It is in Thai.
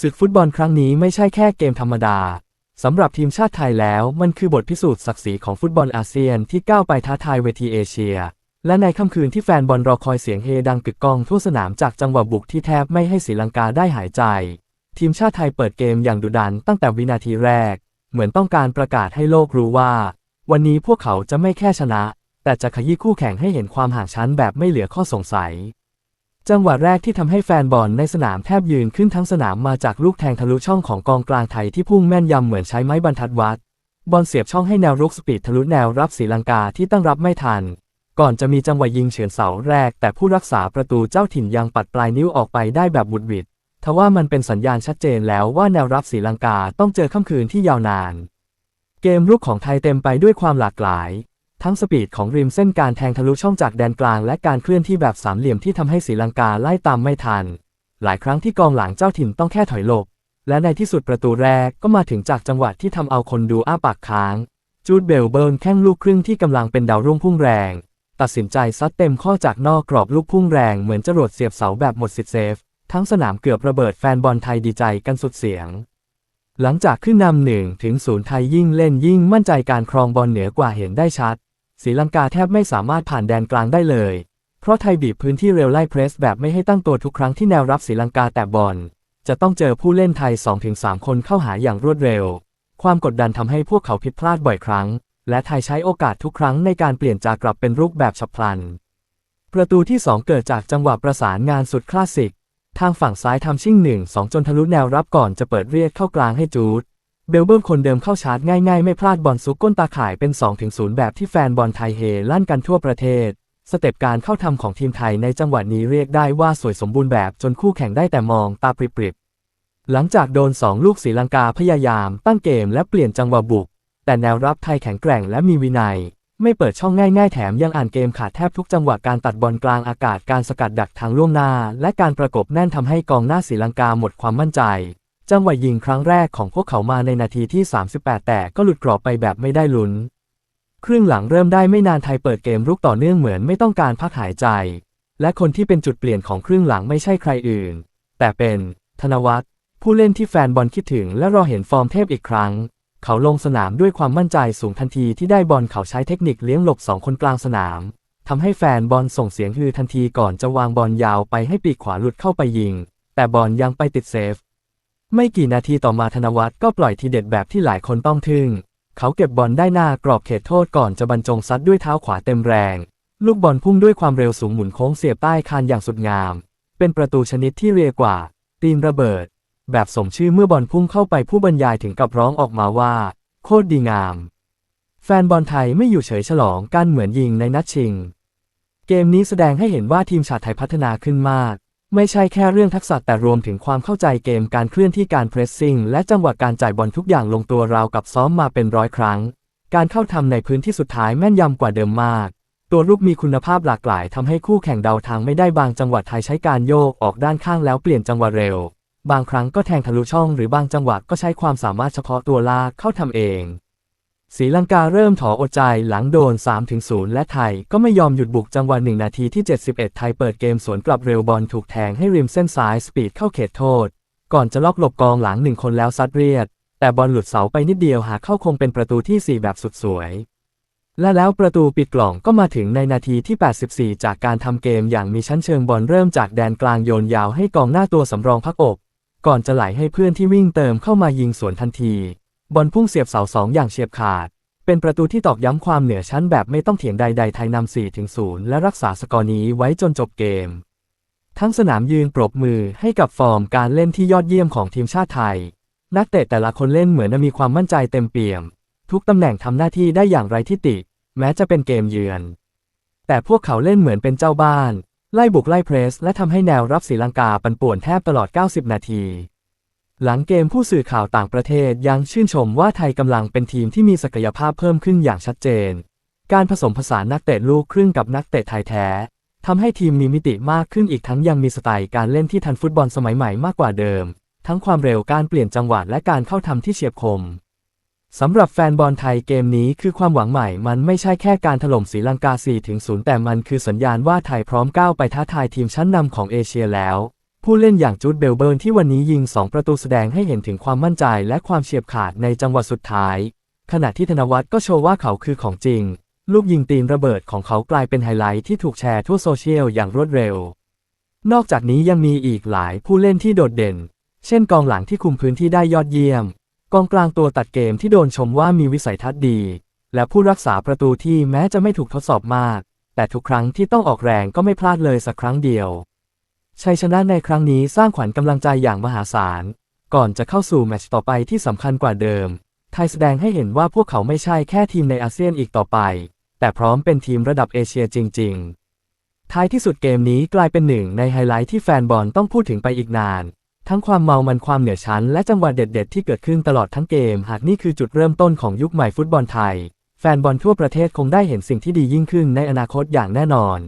ศึกฟุตบอลครั้งนี้ไม่ใช่แค่เกมธรรมดา สำหรับทีมชาติไทยแล้วมันคือบทพิสูจน์ศักดิ์ศรีของฟุตบอลอาเซียนที่ก้าวไปท้าทายเวทีเอเชีย และในค่ำคืนที่แฟนบอลรอคอยเสียงเฮดังกึกก้องทั่วสนามจากจังหวะบุกที่แทบไม่ให้ศรีลังกาได้หายใจ ทีมชาติไทยเปิดเกมอย่างดุดันตั้งแต่วินาทีแรก เหมือนต้องการประกาศให้โลกรู้ว่า วันนี้พวกเขาจะไม่แค่ชนะ แต่จะขยี้คู่แข่งให้เห็นความห่างชั้นแบบไม่เหลือข้อสงสัย จังหวะแรกที่ทำให้แฟนบอลในสนามแทบยืนขึ้นทั้งสนามมาจากลูกแทงทะลุช่องของกองกลางไทยที่พุ่งแม่นยำเหมือนใช้ไม้บรรทัดวัด บอลเสียบช่องให้แนวรุกสปีดทะลุแนวรับศรีลังกาที่ตั้งรับไม่ทัน ก่อนจะมีจังหวะยิงเฉือนเสาแรก แต่ผู้รักษาประตูเจ้าถิ่นยังปัดปลายนิ้วออกไปได้แบบบุดวิดทว่ามันเป็นสัญญาณชัดเจนแล้วว่าแนวรับศรีลังกาต้องเจอค่ำคืนที่ยาวนาน เกมรุกของไทยเต็มไปด้วยความหลากหลาย ทั้งสปีดของริมเส้นการแทงทะลุช่องจากแดนกลางและการเคลื่อนที่แบบสามเหลี่ยมที่ทำให้ศรีลังกาไล่ตามไม่ทัน หลายครั้งที่กองหลังเจ้าถิ่นต้องแค่ถอยหลบ และในที่สุดประตูแรกก็มาถึงจากจังหวะที่ทำเอาคนดูอ้าปากค้าง จูดเบลเบิร์นแข้งลูกครึ่งที่กำลังเป็นดาวรุ่งพุ่งแรง ตัดสินใจซัดเต็มข้อจากนอกกรอบลูกพุ่งแรงเหมือนจรวดเสียบเสาแบบหมดสิทธิ์เซฟ ทั้งสนามเกือบระเบิดแฟนบอลไทยดีใจกันสุดเสียงหลังจากขึ้นนำหนึ่งถึงศูนย์ไทยยิ่งเล่นยิ่งมั่นใจการครองบอลเหนือกว่าเห็นได้ชัด ศรีลังกาแทบไม่สามารถผ่านแดนกลางได้เลย เพราะไทยบีบพื้นที่เร็วไล่เพรสแบบไม่ให้ตั้งตัวทุกครั้งที่แนวรับศรีลังกาแตะบอล จะต้องเจอผู้เล่นไทย 2-3 คนเข้าหาอย่างรวดเร็ว ความกดดันทำให้พวกเขาผิดพลาดบ่อยครั้ง และไทยใช้โอกาสทุกครั้งในการเปลี่ยนจากกลับเป็นรูปแบบฉับพลัน ประตูที่ 2 เกิดจากจังหวะประสานงานสุดคลาสสิก ทางฝั่งซ้ายทำชิ่งหนึ่งสองจนทะลุแนวรับก่อนจะเปิดเรียกเข้ากลางให้จูด เบลเบิร์มคนเดิมเข้าชาร์จง่ายๆ ไม่พลาดบอลซุกก้นตาข่ายเป็น 2-0 แบบที่แฟนบอลไทยเฮลั่นกันทั่วประเทศ สเต็ปการเข้าทำของทีมไทยในจังหวะนี้เรียกได้ว่าสวยสมบูรณ์แบบจนคู่แข่งได้แต่มองตาปริบๆ หลังจากโดน 2 ลูกศรีลังกาพยายาม ตั้งเกมและเปลี่ยนจังหวะบุก แต่แนวรับไทยแข็งแกร่งและมีวินัย ไม่เปิดช่องง่ายๆ แถมยังอ่านเกมขาดแทบทุกจังหวะการตัดบอลกลางอากาศการสกัดดักทางล่วงหน้า และการประกบแน่นทำให้กองหน้าศรีลังกาหมดความมั่นใจ จังหวะยิงครั้งแรกของพวกเขามาในนาทีที่ 38 แต่ก็หลุดกรอบไปแบบไม่ได้ลุ้น ครึ่งหลังเริ่มได้ไม่นานไทยเปิดเกมรุกต่อเนื่องเหมือนไม่ต้องการพักหายใจ และคนที่เป็นจุดเปลี่ยนของครึ่งหลังไม่ใช่ใครอื่น แต่เป็นธนวัฒน์ผู้เล่นที่แฟนบอลคิดถึงและรอเห็นฟอร์มเทพอีกครั้ง เขาลงสนามด้วยความมั่นใจสูงทันทีที่ได้บอลเขาใช้เทคนิคเลี้ยงหลบสองคนกลางสนามทำให้แฟนบอลส่งเสียงฮือทันทีก่อนจะวางบอลยาวไปให้ปีกขวาหลุดเข้าไปยิง แต่บอลยังไปติดเซฟ ไม่กี่นาทีต่อมาธนวัฒน์ก็ปล่อยทีเด็ดแบบที่หลายคนต้องทึ่ง เขาเก็บบอลได้หน้ากรอบเขตโทษก่อนจะบรรจงซัดด้วยเท้าขวาเต็มแรง ลูกบอลพุ่งด้วยความเร็วสูงหมุนโค้งเสียบใต้คานอย่างสุดงาม เป็นประตูชนิดที่เรียกว่า ตีนระเบิด แบบสมชื่อเมื่อบอลพุ่งเข้าไปผู้บรรยายถึงกับร้องออกมาว่า โคตรดีงาม แฟนบอลไทยไม่อยู่เฉยฉลองกันเหมือนยิงในนัดชิง เกมนี้แสดงให้เห็นว่าทีมชาติไทยพัฒนาขึ้นมาก ไม่ใช่แค่เรื่องทักษะแต่รวมถึงความเข้าใจเกมการเคลื่อนที่การเพรสซิ่งและจังหวะการจ่ายบอลทุกอย่างลงตัวราวกับซ้อมมาเป็นร้อยครั้ง การเข้าทำในพื้นที่สุดท้ายแม่นยำกว่าเดิมมาก ตัวรุกมีคุณภาพหลากหลายทำให้คู่แข่งเดาทางไม่ได้บางจังหวะไทยใช้การโยกออกด้านข้างแล้วเปลี่ยนจังหวะเร็ว บางครั้งก็แทงทะลุช่องหรือบางจังหวะก็ใช้ความสามารถเฉพาะตัวลากเข้าทำเอง ศรีลังกาเริ่มถออดใจหลังโดน 3-0 และไทยก็ไม่ยอมหยุดบุกจังหวะหนึ่งนาทีที่ 71 ไทยเปิดเกมสวนกลับเร็วบอลถูกแทงให้ริมเส้นซ้ายสปีดเข้าเขตโทษ ก่อนจะล็อกหลบกองหลังหนึ่งคนแล้วซัดเรียด แต่บอลหลุดเสาไปนิดเดียวหากเข้าคงเป็นประตูที่ 4 แบบสุดสวย และแล้วประตูปิดกล่องก็มาถึงในนาทีที่ 84 จากการทำเกมอย่างมีชั้นเชิงบอลเริ่มจากแดนกลางโยนยาวให้กองหน้าตัวสำรองพักอก ก่อนจะไหลให้เพื่อนที่วิ่งเติมเข้ามายิงสวนทันที บอลพุ่งเสียบเสาสองอย่างเฉียบขาด เป็นประตูที่ตอกย้ำความเหนือชั้นแบบไม่ต้องเถียงใด ๆ ไทยนำ4ถึง0และรักษาสกอร์นี้ไว้จนจบเกม ทั้งสนามยืนปรบมือให้กับฟอร์มการเล่นที่ยอดเยี่ยมของทีมชาติไทย นักเตะแต่ละคนเล่นเหมือนมีความมั่นใจเต็มเปี่ยม ทุกตำแหน่งทำหน้าที่ได้อย่างไรที่ติ แม้จะเป็นเกมเยือน แต่พวกเขาเล่นเหมือนเป็นเจ้าบ้าน ไล่บุกไล่เพรส และทำให้แนวรับศรีลังกาปั่นป่วนแทบตลอด 90 นาที หลังเกมผู้สื่อข่าวต่างประเทศยังชื่นชมว่าไทยกำลังเป็นทีมที่มีศักยภาพเพิ่มขึ้นอย่างชัดเจน การผสมผสานนักเตะลูกครึ่งกับนักเตะไทยแท้ทำให้ทีมมีมิติมากขึ้นอีกทั้งยังมีสไตล์การเล่นที่ทันฟุตบอลสมัยใหม่มากกว่าเดิม ทั้งความเร็วการเปลี่ยนจังหวะและการเข้าทำที่เฉียบคมสำหรับแฟนบอลไทยเกมนี้คือความหวังใหม่ มันไม่ใช่แค่การถล่มศรีลังกา4-0 แต่มันคือสัญญาณว่าไทยพร้อมก้าวไปท้าทายทีมชั้นนำของเอเชียแล้ว ผู้เล่นอย่างจูดเบลเบิร์นที่วันนี้ยิง 2 ประตูแสดงให้เห็นถึงความมั่นใจและความเฉียบขาดในจังหวะสุดท้าย ขณะที่ธนวัฒน์ก็โชว์ว่าเขาคือของจริง ลูกยิงตีนระเบิดของเขากลายเป็นไฮไลท์ที่ถูกแชร์ทั่วโซเชียลอย่างรวดเร็ว นอกจากนี้ยังมีอีกหลายผู้เล่นที่โดดเด่น เช่นกองหลังที่คุมพื้นที่ได้ยอดเยี่ยม กองกลางตัวตัดเกมที่โดนชมว่ามีวิสัยทัศน์ดี และผู้รักษาประตูที่แม้จะไม่ถูกทดสอบมาก แต่ทุกครั้งที่ต้องออกแรงก็ไม่พลาดเลยสักครั้งเดียว ชัยชนะในครั้งนี้สร้างขวัญกำลังใจอย่างมหาศาล ก่อนจะเข้าสู่แมตช์ต่อไปที่สำคัญกว่าเดิม ไทยแสดงให้เห็นว่าพวกเขาไม่ใช่แค่ทีมในอาเซียนอีกต่อไป แต่พร้อมเป็นทีมระดับเอเชียจริง ๆ ท้ายที่สุดเกมนี้กลายเป็นหนึ่งในไฮไลท์ที่แฟนบอลต้องพูดถึงไปอีกนาน ทั้งความเมามันความเหนือชั้นและจังหวะเด็ด ๆ ที่เกิดขึ้นตลอดทั้งเกม หากนี่คือจุดเริ่มต้นของยุคใหม่ฟุตบอลไทย แฟนบอลทั่วประเทศคงได้เห็นสิ่งที่ดียิ่งขึ้นในอนาคตอย่างแน่นอน